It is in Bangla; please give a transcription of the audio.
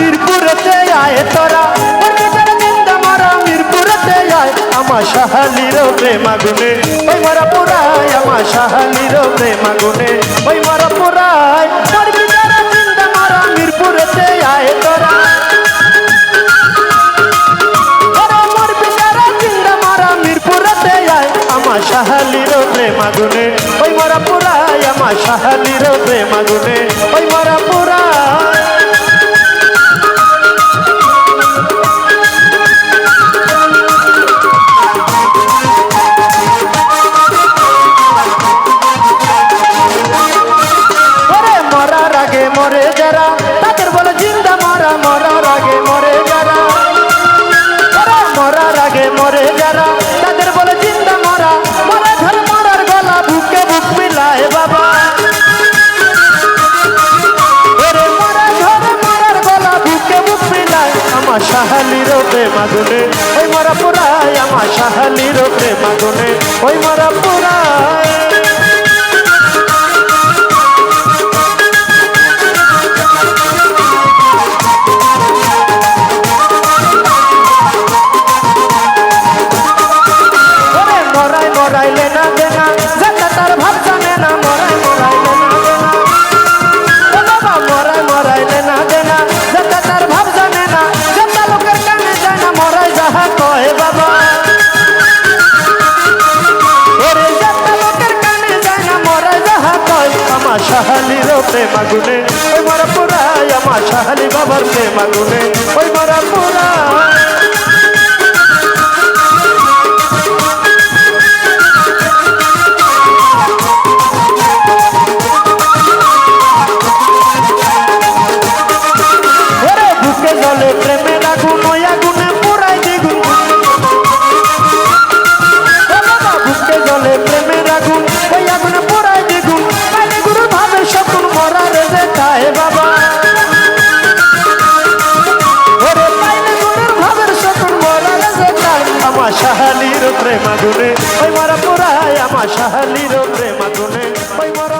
মিরপুরেতে আয় তোরা। আমার সাহালির প্রেম আগুনে। ওই মারা পুরায় আমার সাহালির প্রেম আগুনে। ওই মারা পুরায় মারা মিরপুরেতে আয় তোরা। আমার সাহালির প্রেম আগুনে। ওই মারা পুরায় আমার সাহালির প্রেম আগুনে। ওই মারা মরে যারা, তাদের বলে জিন্দা মরা, মরার আগে মরে যারা। মরার আগে মরে যারা, তাদের বলে জিন্দা মরা, মরে ধর মরার গলা, বুকে বুক মিলায় বাবা। আমার সাহালির প্রেম আগুনে। ওই মরা পুরায় আমার সাহালির প্রেম আগুনে। ওই মরা পুরায় সাহালির প্রেম আগুনে ওই মরা পুরাই আমার সাহালি বাবার প্রেম আগুনে ওই মরা পুরাই জলে প্রেমের আগুন আগুনে যেটায় আমার সাহালির প্রেম আগুনে ওই মারা পুরায় আমার শাহালির প্রেমাগুনে ওই মারা